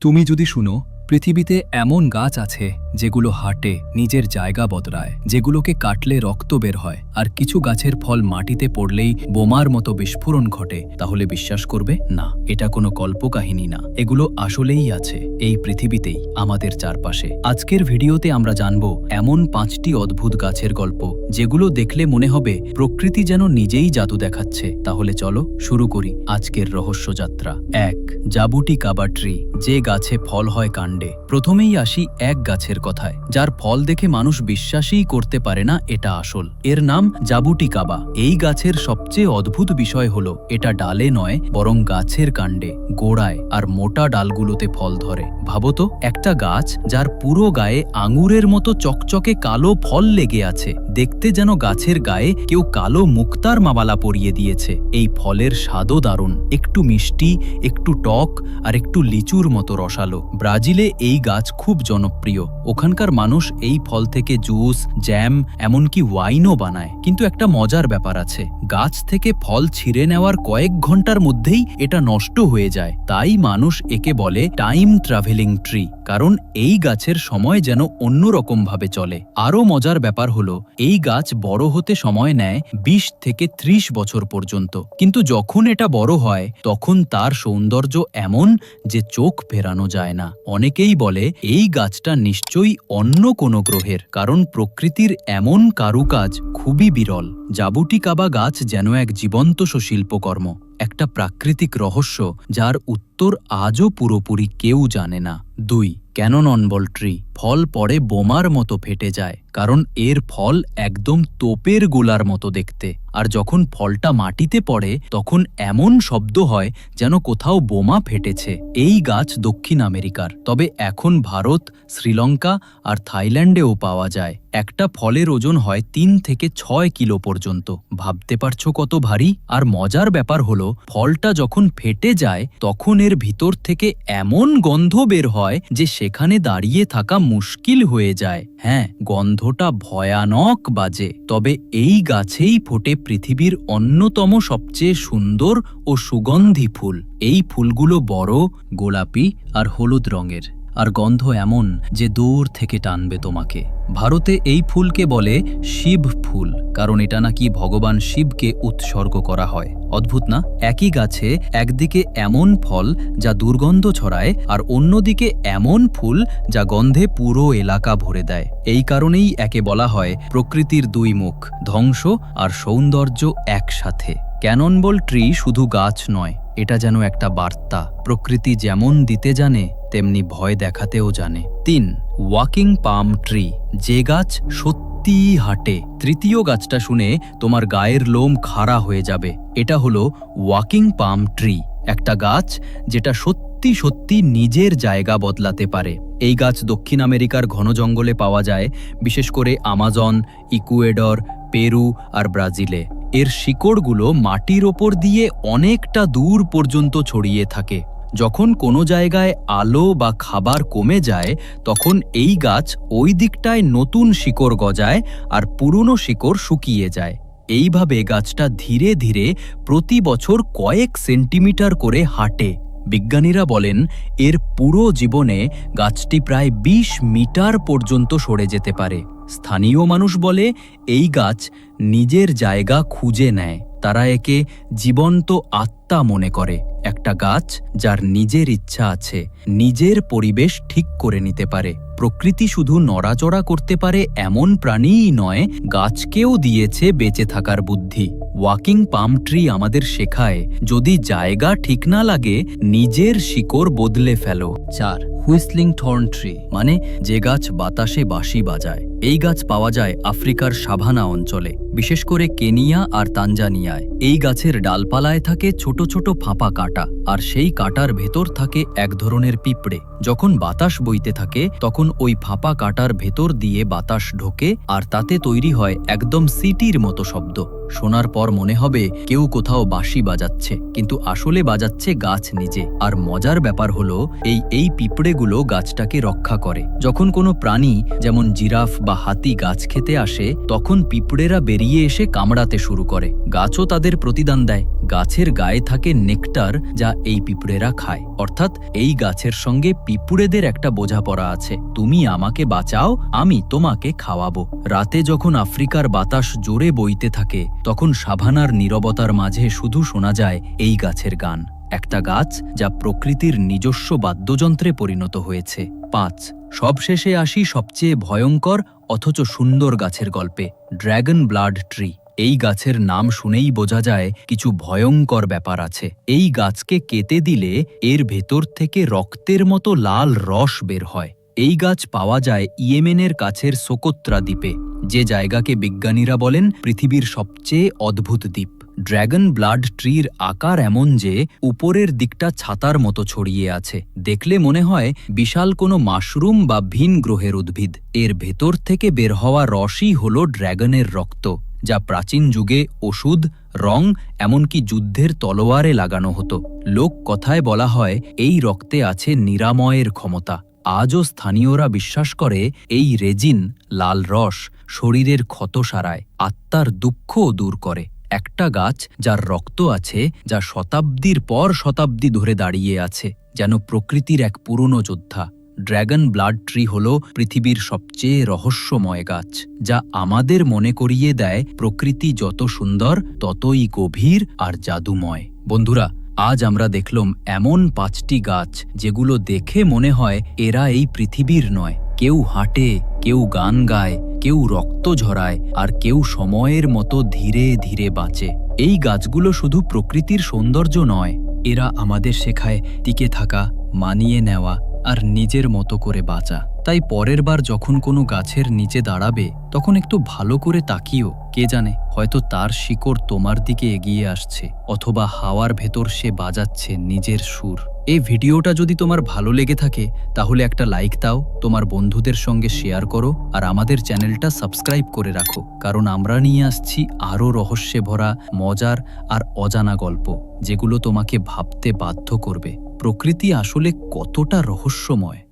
তুমি যদি শুনো পৃথিবীতে এমন গাছ আছে যেগুলো হাটে, নিজের জায়গা বদলায়, যেগুলোকে কাটলে রক্ত বের হয়, আর কিছু গাছের ফল মাটিতে পড়লেই বোমার মতো বিস্ফোরণ ঘটে, তাহলে বিশ্বাস করবে, না, এটা কোনো কল্পকাহিনী না। এগুলো আসলেই আছে, এই পৃথিবীতেই, আমাদের চারপাশে। আজকের ভিডিওতে আমরা জানব এমন পাঁচটি অদ্ভুত গাছের গল্প, যেগুলো দেখলে মনে হবে প্রকৃতি যেন নিজেই জাদু দেখাচ্ছে। তাহলে চলো শুরু করি আজকের রহস্যযাত্রা। এক, জাবুটি কাবাট্রি যে গাছে ফল হয় কাণ্ডে। প্রথমেই আসি এক গাছের কথায়, যার ফল দেখে মানুষ বিশ্বাসই করতে পারে না এটা আসল। এর নাম জাবুটিকাবা। এই গাছের সবচেয়ে অদ্ভুত বিষয় হল, এটা ডালে নয়, বরং গাছের কাণ্ডে, গোড়ায় আর মোটা ডালগুলোতে ফল ধরে। ভাবতো একটা গাছ যার পুরো গায়ে আঙুরের মতো চকচকে কালো ফল লেগে আছে। দেখতে যেন গাছের গায়ে কেউ কালো মুক্তার মাবালা পরিয়ে দিয়েছে। এই ফলের স্বাদও দারুণ। একটু মিষ্টি, একটু টক আর একটু লিচুর মতো রসালো। ব্রাজিলে এই গাছ খুব জনপ্রিয়। ওখানকার মানুষ এই ফল থেকে জুস, জ্যাম, এমনকি ওয়াইনও বানায়। কিন্তু একটা মজার ব্যাপার আছে। গাছ থেকে ফল ছিঁড়ে নেওয়ার কয়েক ঘণ্টার মধ্যেই এটা নষ্ট হয়ে যায়। তাই মানুষ একে বলে টাইম ট্রাভেলিং ট্রি। কারণ এই গাছের সময় যেন অন্যরকমভাবে চলে। আরও মজার ব্যাপার হলো এই গাছ বড় হতে সময় নেয় ২০ থেকে ৩০ বছর পর্যন্ত। কিন্তু যখন এটা বড় হয়, তখন তার সৌন্দর্য এমন যে চোখ ফেরানো যায় না। অনেকেই বলে, এই গাছটা নিশ্চয়ই অন্য কোনো গ্রহের, কারণ প্রকৃতির এমন কারুকাজ খুবই বিরল। জাবুটিকাবা গাছ যেন এক জীবন্ত শিল্পকর্ম একটা প্রাকৃতিক রহস্য যার উত্তর আজও পুরোপুরি কেউ জানে না। দুই ক্যানননবল ট্রি। ফল পরে বোমার মতো ফেটে যায়, কারণ এর ফল একদম তোপের গোলার মতো দেখতে। আর যখন ফলটা মাটিতে পড়ে, তখন এমন শব্দ হয় যেন কোথাও বোমা ফেটেছে। এই গাছ দক্ষিণ আমেরিকার। তবে এখন ভারত, শ্রীলঙ্কা আর থাইল্যান্ডেও পাওয়া যায়। একটা ফলের ওজন হয় তিন থেকে ছয় কিলো পর্যন্ত। ভাবতে পারছ কত ভারী? আর মজার ব্যাপার হলো, ফলটা যখন ফেটে যায়, তখন এর ভিতর থেকে এমন গন্ধ বের হয় যে সেখানে দাঁড়িয়ে থাকা মুশকিল হয়ে যায়। হ্যাঁ গন্ধটা ভয়ানক বাজে। তবে এই গাছেই ফোটে পৃথিবীর অন্যতম সবচেয়ে সুন্দর ও সুগন্ধি ফুল। এই ফুলগুলো বড় গোলাপি আর হলুদ রঙের। আর গন্ধ এমন যে দূর থেকে টানবে তোমাকে। ভারতে এই ফুলকে বলে শিব ফুল, কারণ এটা নাকি ভগবান শিবকে উৎসর্গ করা হয়। অদ্ভুত না? একই গাছে একদিকে এমন ফল যা দুর্গন্ধ ছড়ায়, আর অন্যদিকে এমন ফুল যা গন্ধে পুরো এলাকা ভরে দেয়। এই কারণেই একে বলা হয় প্রকৃতির দুই মুখ, ধ্বংস আর সৌন্দর্য একসাথে। ক্যাননবল ট্রি শুধু গাছ নয়, এটা যেন একটা বার্তা। প্রকৃতি যেমন দিতে জানে, তেমনি ভয় দেখাতেও জানে। তিন, ওয়াকিং পাম ট্রি, যে গাছ সত্যিই হাঁটে। তৃতীয় গাছটা শুনে তোমার গায়ের লোম খাড়া হয়ে যাবে। এটা হলো ওয়াকিং পাম ট্রি, একটা গাছ যেটা সত্যি সত্যি নিজের জায়গা বদলাতে পারে। এই গাছ দক্ষিণ আমেরিকার ঘন জঙ্গলে পাওয়া যায়, বিশেষ করে আমাজন, ইকুয়েডর, পেরু আর ব্রাজিলে। এর শিকড়গুলো মাটির ওপর দিয়ে অনেকটা দূর পর্যন্ত ছড়িয়ে থাকে। যখন কোনো জায়গায় আলো বা খাবার কমে যায়, তখন এই গাছ ওই দিকটায় নতুন শিকড় গজায় আর পুরনো শিকড় শুকিয়ে যায়। এইভাবে গাছটা ধীরে ধীরে প্রতি বছর কয়েক সেন্টিমিটার করে হাঁটে। বিজ্ঞানীরা বলেন, এর পুরো জীবনে গাছটি প্রায় ২০ মিটার পর্যন্ত সরে যেতে পারে। স্থানীয় মানুষ বলে, এই গাছ নিজের জায়গা খুঁজে নেয়। তারা একে জীবন্ত আত্মা মনে করে। একটা গাছ যার নিজের ইচ্ছা আছে, নিজের পরিবেশ ঠিক করে নিতে পারে। প্রকৃতি শুধু নড়াচড়া করতে পারে এমন প্রাণীই নয়, গাছকেও দিয়েছে বেঁচে থাকার বুদ্ধি। ওয়াকিং পাম ট্রি আমাদের শেখায়, যদি জায়গা ঠিক না লাগে, নিজের শিকড় বদলে ফেলো। চার, হুইসলিং থর্ন ট্রি মানে যে গাছ বাতাসে বাঁশি বাজায়। এই গাছ পাওয়া যায় আফ্রিকার সাভানা অঞ্চলে, বিশেষ করে কেনিয়া আর তানজানিয়ায়। এই গাছের ডালপালায় থাকে ছোট ছোট ফাঁপা কাটা, আর সেই কাটার ভেতর থাকে এক ধরনের পিঁপড়ে। যখন বাতাস বইতে থাকে, তখন ওই ফাঁপা কাটার ভেতর দিয়ে বাতাস ঢোকে, আর তাতে তৈরি হয় একদম সিটির মতো শব্দ। শোনার পর মনে হবে কেউ কোথাও বাঁশি বাজাচ্ছে, কিন্তু আসলে বাজাচ্ছে গাছ নিজে। আর মজার ব্যাপার হলো, এই এই পিঁপড়েগুলো গাছটাকে রক্ষা করে। যখন কোনো প্রাণী, যেমন জিরাফ বা হাতি গাছ খেতে আসে, তখন পিঁপড়েরা বেরিয়ে এসে কামড়াতে শুরু করে। গাছও তাদের প্রতিদান দেয়। গাছের গায়ে থাকে নেকটার যা এই পিঁপড়েরা খায়। অর্থাৎ এই গাছের সঙ্গে পিঁপড়েদের একটা বোঝাপড়া আছে। তুমি আমাকে বাঁচাও, আমি তোমাকে খাওয়াবো। রাতে যখন আফ্রিকার বাতাস জোরে বইতে থাকে, তখন সাভানার নীরবতার মাঝে শুধু শোনা যায় এই গাছের গান। একটা গাছ যা প্রকৃতির নিজস্ব বাদ্যযন্ত্রে পরিণত হয়েছে। পাঁচ, সবশেষে আসি সবচেয়ে ভয়ঙ্কর অথচ সুন্দর গাছের গল্পে ড্র্যাগন ব্লাড ট্রি। এই গাছের নাম শুনেই বোঝা যায় কিছু ভয়ঙ্কর ব্যাপার আছে। এই গাছকে কেটে দিলে এর ভেতর থেকে রক্তের মতো লাল রস বের হয়। এই গাছ পাওয়া যায় ইয়েমেনের কাছের সোকোত্রা দ্বীপে, যে জায়গাকে বিজ্ঞানীরা বলেন পৃথিবীর সবচেয়ে অদ্ভুত দ্বীপ। ড্র্যাগন ব্লাড ট্রির আকার এমন যে উপরের দিকটা ছাতার মতো ছড়িয়ে আছে। দেখলে মনে হয় বিশাল কোনো মাশরুম বা ভিন গ্রহের উদ্ভিদ। এর ভেতর থেকে বের হওয়া রসই হল ড্র্যাগনের রক্ত, যা প্রাচীন যুগে ওষুধ, রং, এমনকি যুদ্ধের তলোয়ারে লাগানো হতো। লোক কথায় বলা হয়, এই রক্তে আছে নিরাময়ের ক্ষমতা। আজও স্থানীয়রা বিশ্বাস করে, এই রেজিন, লাল রস, শরীরের ক্ষত সারায়, আত্মার দুঃখও দূর করে। একটা গাছ যার রক্ত আছে, যা শতাব্দীর পর শতাব্দী ধরে দাঁড়িয়ে আছে, যেন প্রকৃতির এক পুরনো যোদ্ধা। ড্র্যাগন ব্লাড ট্রি হল পৃথিবীর সবচেয়ে রহস্যময় গাছ, যা আমাদের মনে করিয়ে দেয় প্রকৃতি যত সুন্দর, ততই গভীর আর জাদুময়। বন্ধুরা, আজ আমরা দেখলাম এমন পাঁচটি গাছ যেগুলো দেখে মনে হয় এরা এই পৃথিবীর নয়। কেউ হাঁটে, কেউ গান গায়, কেউ রক্ত ঝরায়, আর কেউ সময়ের মতো ধীরে ধীরে বাঁচে। এই গাছগুলো শুধু প্রকৃতির সৌন্দর্য নয়, এরা আমাদের শেখায় টিকে থাকা, মানিয়ে নেওয়া, আর নিজের মতো করে বাঁচা। তাই পরের বার যখন কোনো গাছের নিচে দাঁড়াবে, তখন একটু ভালো করে তাকিও। কে জানে, হয়তো তার শিকড় তোমার দিকে এগিয়ে আসছে, অথবা হাওয়ার ভেতর সে বাজাচ্ছে নিজের সুর। এই ভিডিওটা যদি তোমার ভালো লেগে থাকে, তাহলে একটা লাইক দাও, তোমার বন্ধুদের সঙ্গে শেয়ার করো, আর আমাদের চ্যানেলটা সাবস্ক্রাইব করে রাখো, কারণ আমরা নিয়ে আসছি আরও রহস্যে ভরা মজার আর অজানা গল্প, যেগুলো তোমাকে ভাবতে বাধ্য করবে। প্রকৃতি আসলে কতটা রহস্যময়।